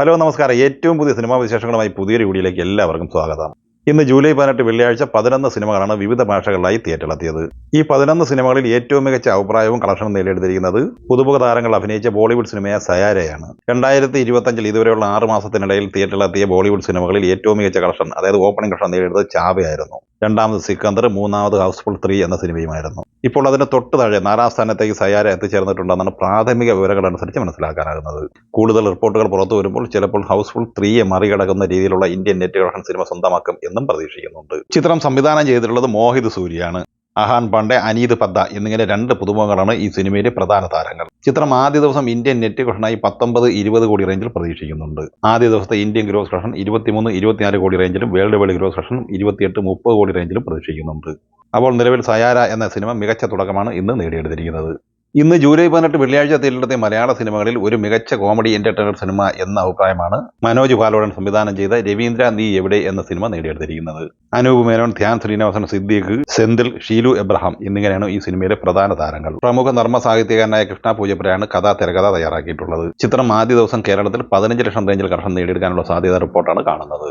Hello നമസ്കാരം. ഏറ്റവും പുതിയ സിനിമാ വിശേഷങ്ങളുമായി പുതിയൊരു വീഡിയോയിലേക്ക് എല്ലാവർക്കും സ്വാഗതം. ഇന്ന് ജൂലൈ പതിനെട്ട് വെള്ളിയാഴ്ച പതിനൊന്ന് സിനിമകളാണ് വിവിധ ഭാഷകളിലായി തിയേറ്ററിലെത്തിയത്. ഈ പതിനൊന്ന് സിനിമകളിൽ ഏറ്റവും മികച്ച അഭിപ്രായവും കളക്ഷനും നേടിയെടുത്തിരിക്കുന്നത് പുതുമുഖ താരങ്ങൾ അഭിനയിച്ച ബോളിവുഡ് സിനിമയായ സയാരയാണ്. രണ്ടായിരത്തി ഇരുപത്തഞ്ചിൽ ഇതുവരെയുള്ള ആറ് മാസത്തിനിടയിൽ തിയേറ്ററിലെത്തിയ ബോളിവുഡ് സിനിമകളിൽ ഏറ്റവും മികച്ച കളക്ഷൻ അതായത് ഓപ്പണിംഗ് കളക്ഷൻ നേടിയെടുത്തത് ചാവയായിരുന്നു. രണ്ടാമത് സിക്കന്ദർ മൂന്നാമത് ഹൗസ്ഫുൾ ത്രീ എന്ന സിനിമയുമായിരുന്നു. ഇപ്പോൾ അതിന് തൊട്ട് താഴെ നാലാം സ്ഥാനത്തേക്ക് സയാര എത്തിച്ചേർന്നിട്ടുണ്ടെന്നാണ് പ്രാഥമിക വിവരങ്ങൾ അനുസരിച്ച് മനസ്സിലാക്കാനാകുന്നത്. കൂടുതൽ റിപ്പോർട്ടുകൾ പുറത്തു വരുമ്പോൾ ചിലപ്പോൾ ഹൗസ്ഫുൾ ത്രീയെ മറികടക്കുന്ന രീതിയിലുള്ള ഇന്ത്യൻ നെറ്റ് കളക്ഷൻ സിനിമ സ്വന്തമാക്കും എന്നും പ്രതീക്ഷിക്കുന്നുണ്ട്. ചിത്രം സംവിധാനം ചെയ്തിട്ടുള്ളത് മോഹിത് സൂരിയാണ് അഹാൻ പാണ്ഡെ അനീത് പദ്ദ എന്നിങ്ങനെ രണ്ട് പുതുമുഖങ്ങളാണ് ഈ സിനിമയിലെ പ്രധാന താരങ്ങൾ. ചിത്രം ആദ്യ ദിവസം ഇന്ത്യൻ നെറ്റ് കളക്ഷനായി പത്തൊമ്പത് ഇരുപത് കോടി റേഞ്ചിൽ പ്രതീക്ഷിക്കുന്നുണ്ട്. ആദ്യ ദിവസത്തെ ഇന്ത്യൻ ഗ്രോസ് കളക്ഷൻ ഇരുപത്തിമൂന്ന് ഇരുപത്തിനാല് കോടി റേഞ്ചിലും വേൾഡ് വൈഡ് ഗ്രോസ് കളക്ഷൻ ഇരുപത്തിയെട്ട് മുപ്പത് കോടി റേഞ്ചിലും പ്രതീക്ഷിക്കുന്നുണ്ട്. അപ്പോൾ നിലവിൽ സയാര എന്ന സിനിമ മികച്ച തുടക്കമാണ് ഇന്ന് നേടിയെടുത്തിരിക്കുന്നത്. ഇന്ന് ജൂലൈ പതിനെട്ട് വെള്ളിയാഴ്ച തിരഞ്ഞെടുത്ത മലയാള സിനിമകളിൽ ഒരു മികച്ച കോമഡി എന്റർടൈനർ സിനിമ എന്ന അഭിപ്രായമാണ് മനോജ് ബാലോടൻ സംവിധാനം ചെയ്ത രവീന്ദ്ര നീ എവിടെ എന്ന സിനിമ നേടിയെടുത്തിരിക്കുന്നത്. അനൂപ് മേനോൻ ധ്യാൻ ശ്രീനിവാസൻ സിദ്ദീഖ് സെന്തിൽ ഷീലു എബ്രഹാം എന്നിങ്ങനെയാണ് ഈ സിനിമയിലെ പ്രധാന താരങ്ങൾ. പ്രമുഖ നർമ്മ സാഹിത്യകാരനായ കൃഷ്ണ പൂജപ്പുരയാണ് കഥാ തിരക്കഥ തയ്യാറാക്കിയിട്ടുള്ളത്. ചിത്രം ആദ്യ ദിവസം കേരളത്തിൽ പതിനഞ്ച് ലക്ഷം റേഞ്ചിൽ കർഷം നേടിയെടുക്കാനുള്ള സാധ്യത റിപ്പോർട്ടാണ് കാണുന്നത്.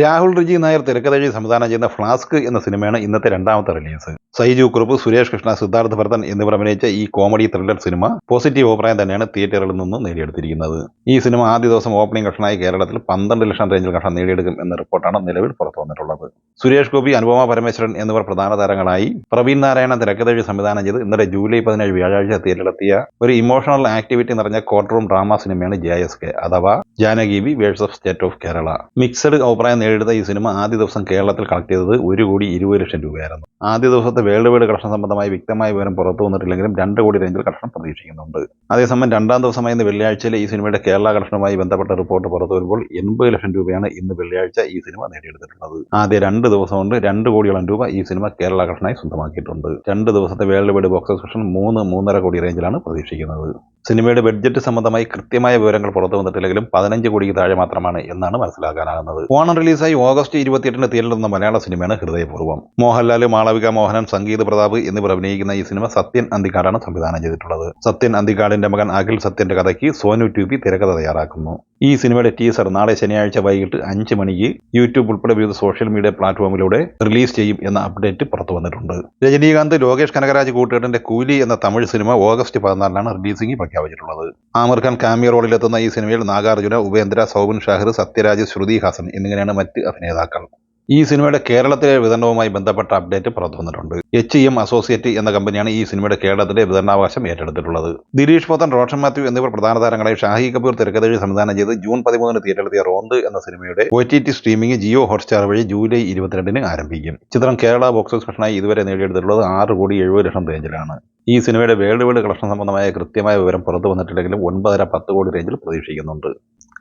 രാഹുൽ റിജി നായർ തിരക്കഥഴി സംവിധാനം ചെയ്യുന്ന ഫ്ലാസ്ക് എന്ന സിനിമയാണ് ഇന്നത്തെ രണ്ടാമത്തെ റിലീസ്. സൈജു കുറുപ്പ് സുരേഷ് കൃഷ്ണ സിദ്ധാർത്ഥ് ഭരതൻ എന്നിവർ അഭിനയിച്ച ഈ കോമഡി ത്രില്ലർ സിനിമ പോസിറ്റീവ് അഭിപ്രായം തന്നെയാണ് തിയേറ്ററുകളിൽ നിന്ന് നേടിയെടുത്തിരിക്കുന്നത്. ഈ സിനിമ ആദ്യ ദിവസം ഓപ്പണിംഗ് കഷ്ണായി കേരളത്തിൽ പന്ത്രണ്ട് ലക്ഷം റേഞ്ചിൽ കളക്ഷൻ നേടിയെടുക്കും എന്ന റിപ്പോർട്ടാണ് നിലവിൽ പുറത്തു വന്നിട്ടുള്ളത് സുരേഷ് ഗോപി അനുപമ പരമേശ്വരൻ എന്നിവർ പ്രധാന താരങ്ങളായി പ്രവീൺ നാരായണൻ തിരക്കഥഴി സംവിധാനം ചെയ്ത് ഇന്നലെ ജൂലൈ പതിനേഴ് വ്യാഴാഴ്ച തിയേറ്ററിലെത്തിയ ഒരു ഇമോഷണൽ ആക്ടിവിറ്റി നിറഞ്ഞ കോർട്ട് റൂം ഡ്രാമ സിനിമയാണ് ജെ എസ് കെ അഥവാ Janaki V versus of state of Kerala. Mixed അഭിപ്രായം നേടിയെടുത്ത ഈ സിനിമ ആദ്യ ദിവസം കേരളത്തിൽ കളക്ട് ചെയ്തത് ഒരു കോടി ഇരുപത് ലക്ഷം രൂപയായിരുന്നു. ആദ്യ ദിവസത്തെ വേൾഡ് വൈഡ് കളക്ഷൻ സംബന്ധമായി വ്യക്തമായ വിവരം പുറത്തു വന്നിട്ടില്ലെങ്കിലും രണ്ട് കോടി റേഞ്ചിൽ കളക്ഷൻ പ്രതീക്ഷിക്കുന്നുണ്ട്. അതേസമയം രണ്ടാം ദിവസമായ ഇന്ന് വെള്ളിയാഴ്ചയിൽ ഈ സിനിമയുടെ കേരള കളക്ഷനുമായി ബന്ധപ്പെട്ട റിപ്പോർട്ട് പുറത്തു വരുമ്പോൾ എൺപത് ലക്ഷം രൂപയാണ് ഇന്ന് വെള്ളിയാഴ്ച ഈ സിനിമ നേടിയെടുത്തിട്ടുള്ളത്. ആദ്യ രണ്ട് ദിവസം കൊണ്ട് രണ്ട് കോടിയോളം രൂപ ഈ സിനിമ കേരള കൃഷ്ണായി സ്വന്തമാക്കിയിട്ടുണ്ട്. രണ്ട് ദിവസത്തെ വേൾഡ് വൈഡ് ബോക്സ് കളക്ഷൻ മൂന്ന് മൂന്നര കോടി റേഞ്ചിലാണ് പ്രതീക്ഷിക്കുന്നത്. സിനിമയുടെ ബഡ്ജറ്റ് സംബന്ധമായി കൃത്യമായ വിവരങ്ങൾ പുറത്തു വന്നിട്ടില്ലെങ്കിലും പതിനഞ്ച് കോടിക്ക് താഴെ മാത്രമാണ് എന്നാണ് മനസ്സിലാക്കാനാകുന്നത്. ഓണം റിലീസായി ഓഗസ്റ്റ് ഇരുപത്തിയെട്ടിന് തിയേറ്ററിലെന്ന മലയാള സിനിമയാണ് ഹൃദയപൂർവം. മോഹൻലാൽ മാളവിക മോഹനൻ സംഗീത് പ്രതാപ് എന്നിവർ അഭിനയിക്കുന്ന ഈ സിനിമ സത്യൻ അന്തിക്കാടാണ് സംവിധാനം ചെയ്തിട്ടുള്ളത്. സത്യൻ അന്തിക്കാടിന്റെ മകൻ അഖിൽ സത്യന്റെ കഥയ്ക്ക് സോനു ട്യൂബി തിരക്കഥ തയ്യാറാക്കുന്നു. ഈ സിനിമയുടെ ടീസർ നാളെ ശനിയാഴ്ച വൈകിട്ട് അഞ്ച് മണിക്ക് യൂട്യൂബ് ഉൾപ്പെടെ വിവിധ സോഷ്യൽ മീഡിയ പ്ലാറ്റ്ഫോമിലൂടെ റിലീസ് ചെയ്യും എന്ന അപ്ഡേറ്റ് പുറത്തു വന്നിട്ടുണ്ട്. രജനീകാന്ത് ലോകേഷ് കനകരാജ് കൂട്ടുകെട്ടിന്റെ കൂലി എന്ന തമിഴ് സിനിമ ഓഗസ്റ്റ് പതിനാലിനാണ് റിലീസിംഗ് പ്രഖ്യാപിച്ചിട്ടുള്ളത്. ആമിർ ഖാൻ കാമിയ റോളിലെത്തുന്ന ഈ സിനിമയിൽ നാഗാർജുന ഉപേന്ദ്ര സൗബിൻ ഷാഹിർ സത്യരാജ് ശ്രുതി ഹാസൻ എന്നിങ്ങനെയാണ് മറ്റ് അഭിനേതാക്കൾ. ഈ സിനിമയുടെ കേരളത്തിലെ വിതരണവുമായി ബന്ധപ്പെട്ട അപ്ഡേറ്റ് പുറത്തു വന്നിട്ടുണ്ട്. എച്ച് എം അസോസിയേറ്റ് എന്ന കമ്പനിയാണ് ഈ സിനിമയുടെ കേരളത്തിലെ വിതരണാവകാശം ഏറ്റെടുത്തിട്ടുള്ളത്. ദിലീഷ് പോത്തൻ റോഷൻ മാത്യു എന്നിവർ പ്രധാന താരങ്ങളായി ഷാഹി കപൂർ തിരക്കഥഴി സംവിധാനം ചെയ്ത് ജൂൺ പതിമൂന്നിന് തിയേറ്ററിലെത്തിയ റോന്ത് എന്ന സിനിമയുടെ O T T streaming Jio Hotstar വഴി ജൂലൈ ഇരുപത്തിരണ്ടിന് ആരംഭിക്കും. ചിത്രം കേരള ബോക്സ് ഓഫീസ് ഓഫീസിനായി ഇതുവരെ നേടിയെടുത്തിട്ടുള്ളത് ആറ് കോടി എഴുപത് ലക്ഷം റേഞ്ചിലാണ്. ഈ സിനിമയുടെ വേൾഡ് വൈഡ് കളക്ഷൻ സംബന്ധമായ കൃത്യമായ വിവരം പുറത്തു വന്നിട്ടില്ലെങ്കിലും ഒൻപതര പത്ത് കോടി റേഞ്ചിൽ പ്രതീക്ഷിക്കുന്നുണ്ട്.